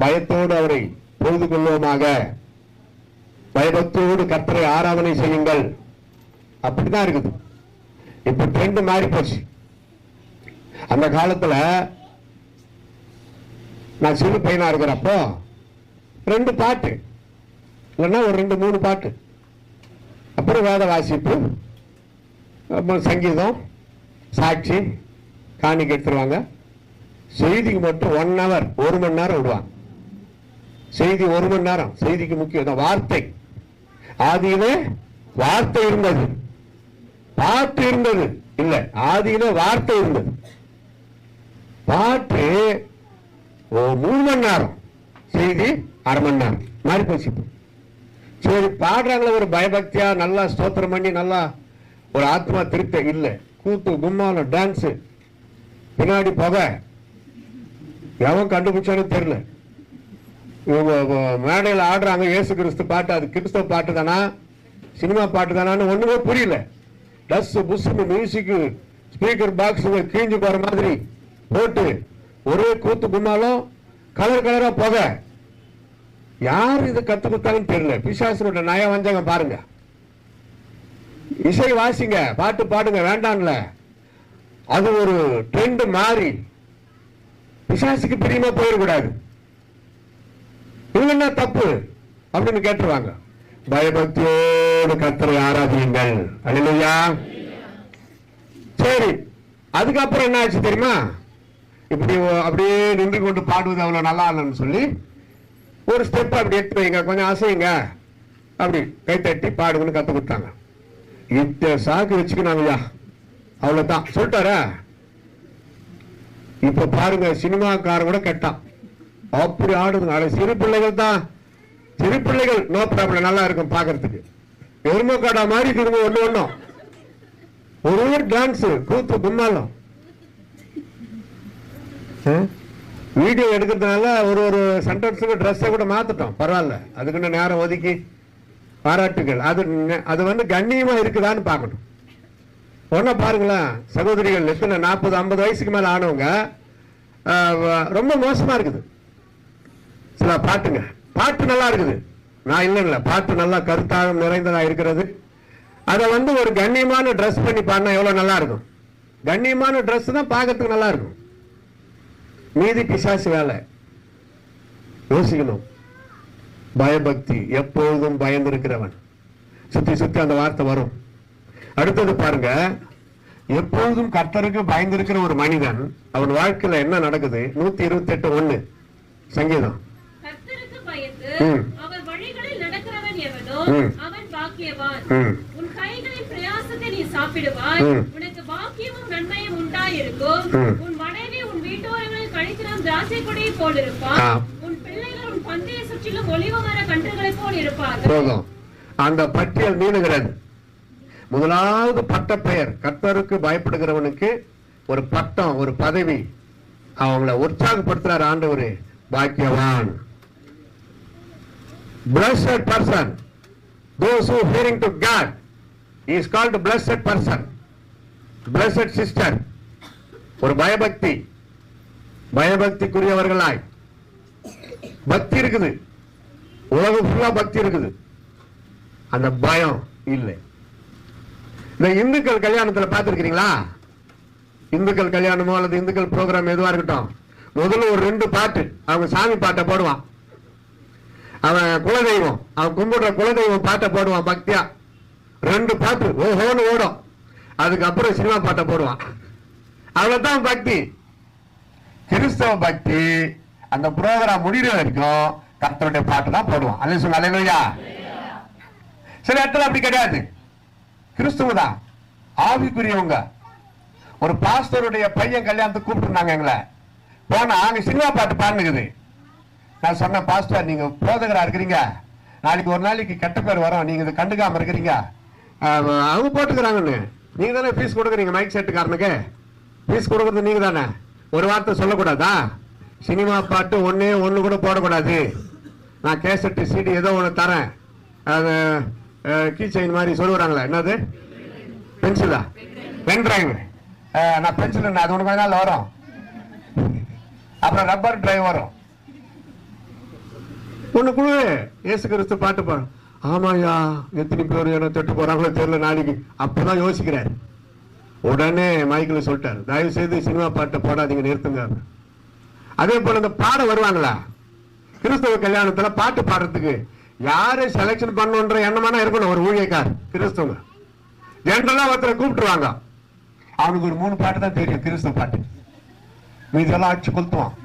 பயத்தோடு அவரை பொழுது கொள்வோமாக. பயபக்தியோடு கத்தரை ஆராதனை செய்யுங்கள். அப்படிதான் இருக்குது. இப்ப ட்ரெண்ட் மாறி போச்சு. அந்த காலத்துல நான் சிறு பையனா இருக்கிறப்போ ரெண்டு பாட்டு. இல்லைன்னா ஒரு ரெண்டு மூணு பாட்டு. அப்புறம் வேத வாசிப்பு அப்புறம் சங்கீதம் சாட்சி காணிக்கு எடுத்துருவாங்க. செய்திக்கு மட்டும் ஒன் ஹவர் ஒரு மணி நேரம் விடுவாங்க. செய்தி ஒரு மணி நேரம். செய்திக்கு முக்கியம். வார்த்தை. ஆதியில வார்த்தை இருந்தது. பாட்டு இருந்தது. இல்ல ஆதியில வார்த்தை இருந்தது. பாட்டு ஓ மூணு மணி நேரம். செய்தி அரை மணி நேரம். மாறி போச்சு சரி பாடுறாங்களே ஒரு பயபக்தியா நல்லா ஸ்தோத்திரம் பண்ணி நல்லா ஒரு ஆத்மா திருப்தி. இல்ல கூத்து கும்மாலம் டான்ஸ் பின்னாடி புகை. எவன் கண்டுபிடிச்சாலும் தெரியல. மேடையில் ஆடுறாங்க. ஏசு கிறிஸ்து பாட்டு அது கிறிஸ்தவ பாட்டு தானா? சினிமா பாட்டு தானான்னு ஒன்றுமே புரியல. டஸ் புஷ்னு மியூசிக்கு ஸ்பீக்கர் பாக்ஸ் கிழிஞ்சு போகிற மாதிரி போட்டு ஒரே கூத்து கும்மாலும் கலர் கலராக புகை. யார் இது கற்று கொடுத்தாலும் தெரியல. பிசாசனோட நய வந்தாங்க பாருங்க. இசை வாசிங்க பாட்டு பாடுங்க வேண்டாம்ல. அது ஒரு ட்ரெண்ட் மாறி. பிசாசுக்கு பிரியமா போயிடக்கூடாது. இது என்ன தப்பு அப்படின்னு கேட்டுருவாங்க. பயபக்தியோடு கத்தரை ஆராதியுங்கள். அல்லையா சரி அதுக்கப்புறம் என்ன ஆச்சு தெரியுமா? இப்படி அப்படியே நின்று கொண்டு பாடுவது அவ்வளோ நல்லா இல்லைன்னு சொல்லி ஒரு ஸ்டெப் அப்படி எடுத்து வைங்க கொஞ்சம் அசையுங்க. அப்படி கைத்தட்டி பாடுங்கன்னு கத்து கொடுத்தாங்க. இத்த சாக்கு வச்சுக்கணும் ஐயா. அவ்வளவுதான். சொல்லிட்டாரா? இப்ப பாருங்க சினிமாக்காரன் கூட கெட்டான். அப்படி ஆடுதுங்க ஆனா சிறு பிள்ளைகள் தான். சிறு பிள்ளைகள் நோ ப்ராப்ளம் நல்லா இருக்கும் பாக்குறதுக்கு காடா மாதிரி திரும்ப ஒண்ணு ஒண்ணும். ஒரு டான்ஸு டான்ஸ் கூத்து கும்மாலம் வீடியோ எடுக்கிறதுனால ஒரு ஒரு சென்டென்ஸுக்கு ட்ரெஸ்ஸை கூட மாத்திட்டோம். பரவாயில்ல. அதுக்குன்னு நேரம் ஒதுக்கி பாராட்டுகள். அது அது வந்து கண்ணியமாக இருக்குதான்னு பார்க்கணும். ஒன்ன பாருங்களேன். சகோதரிகள் எத்தனை? நாற்பது ஐம்பது வயசுக்கு மேலே ஆனவங்க ரொம்ப மோசமாக இருக்குது. சில பாட்டுங்க. பாட்டு நல்லா இருக்குது. நான் இல்லை இல்லை. பாட்டு நல்லா கருத்தாக நிறைந்ததாக இருக்கிறது. அதை வந்து ஒரு கண்ணியமான ட்ரெஸ் பண்ணி பாடினா எவ்வளோ நல்லா இருக்கும்? கண்ணியமான ட்ரெஸ் தான் பார்க்கறதுக்கு நல்லா இருக்கும். மீதி பிசாசு வேலை. யோசிக்கணும். பயபக்தி எப்பொழுதும் பயந்திருக்கிறவன். சுற்றி சுற்றி அந்த வார்த்தை வரும். அடுத்தது பாருங்க. எப்பொழுதும் கர்த்தருக்கு பயந்திருக்கிற ஒரு மனிதன் அவன் வாழ்க்கையில் என்ன நடக்குது? நூத்தி இருபத்தி எட்டு சங்கீதம். அவர் வழிகளில் நடக்கிறவன் எவனோ. அவன் பாக்கியவான். உன் கைகளின் பிரயாசத்தை நீ சாப்பிடுவாய். உனக்கு பாக்கியமும் நன்மையும் உண்டாயிருக்கும். உன் மனைவி உன் வீட்டோரங்களில் கழித்திடும் திராட்சை கொடியை போல் இருப்பான். உன் பிள்ளைகள் உன் பந்தையை சுற்றிலும் ஒளிவ மர கன்றுகளைப் போல் இருப்பார்கள். அந்த பட்டியல் நீளுகிறது முதலாவது பட்ட பெயர். கர்த்தருக்கு பயப்படுகிறவனுக்கு ஒரு பட்டம் ஒரு பதவி. அவங்கள உற்சாகப்படுத்துறார் ஆண்டவர். பாக்கியவான். Blessed person those who hearing to god he is called blessed person. Blessed sister ஒரு பயபக்தி பயபக்திக்குரியவர்களாய். பக்தி இருக்குது. உலகம் ஃபுல்லா பக்தி இருக்குது. அந்த பயம் இல்லை. இந்த இந்துக்கள் கல்யாணத்தில் பார்த்துருக்கிறீங்களா? இந்துக்கள் கல்யாணமோ அல்லது இந்துக்கள் ப்ரோக்ராம் எதுவாக இருக்கட்டும் முதல்ல ஒரு ரெண்டு பாட்டு அவங்க சாமி பாட்டை போடுவான். அவன் குலதெய்வம் அவன் கும்பிடுற குலதெய்வம் பாட்டை போடுவான் பக்தியா. ரெண்டு பாட்டு ஓஹோன்னு ஓடும். அதுக்கப்புறம் சினிமா பாட்டை போடுவான். அவ்வளோதான் பக்தி. கிறிஸ்தவ பக்தி அந்த புரோகிராம் முடிகிற வரைக்கும் கர்த்தருடைய பாட்டு தான் போடுவான். அல்ல சொல்ல அலையா சில இடத்துல அப்படி கிடையாது. கிறிஸ்துவ தான். ஆவிக்குரியவங்க. ஒரு பாஸ்டருடைய பையன் கல்யாணத்துக்கு கூப்பிட்டுருந்தாங்க எங்களை. போனா அங்க சினிமா பாட்டு பாடுனுக்குது. நான் சொன்ன பாஸ்டர் நீங்க போதகரா இருக்கிறீங்க. நாளைக்கு ஒரு நாளைக்கு கெட்ட பேர் வரும். நீங்க இதை கண்டுக்காம இருக்கிறீங்க. அவங்க போட்டுக்கிறாங்கன்னு. நீங்க தானே ஃபீஸ் கொடுக்குறீங்க மைக் செட்டுக்காரனுக்கு ஃபீஸ் கொடுக்குறது நீங்க தானே? ஒரு வார்த்தை சொல்லக்கூடாதா? சினிமா பாட்டு ஒன்னே ஒன்று கூட போடக்கூடாது. நான் கேசட்டு சீடி ஏதோ ஒன்று தரேன். அது கீ செயின் மாதிரி சொல்லுவாங்களே என்னது? பென்சிலா பென் டிரைவ் நான் பென்சில் அது ஒன்று கொஞ்ச நாள் வரும். அப்புறம் ரப்பர் டிரைவ் வரும். ஒண்ணு குழுவே இயேசு கிறிஸ்து பாட்டு பாடு. ஆமாயா எத்தனை பேர் என்ன தொட்டு போறாங்களோ தெரியல நாளைக்கு. அப்பதான் யோசிக்கிறார். உடனே மைக்கில் சொல்லிட்டார் தயவு செய்து சினிமா பாட்டை போடாதீங்க நிறுத்துங்க. அதே போல இந்த பாட வருவாங்களா? கிறிஸ்தவ கல்யாணத்துல பாட்டு பாடுறதுக்கு யாரை செலக்ஷன் பண்ணுன்ற எண்ணமான இருக்கணும் ஒரு ஊழியக்கார் கிறிஸ்தவங்க. ஜென்ரலா ஒருத்தரை கூப்பிட்டுருவாங்க. அவனுக்கு ஒரு மூணு பாட்டு தான் தெரியும் கிறிஸ்தவ பாட்டு. மீதெல்லாம் அடிச்சு கொளுத்துவான்.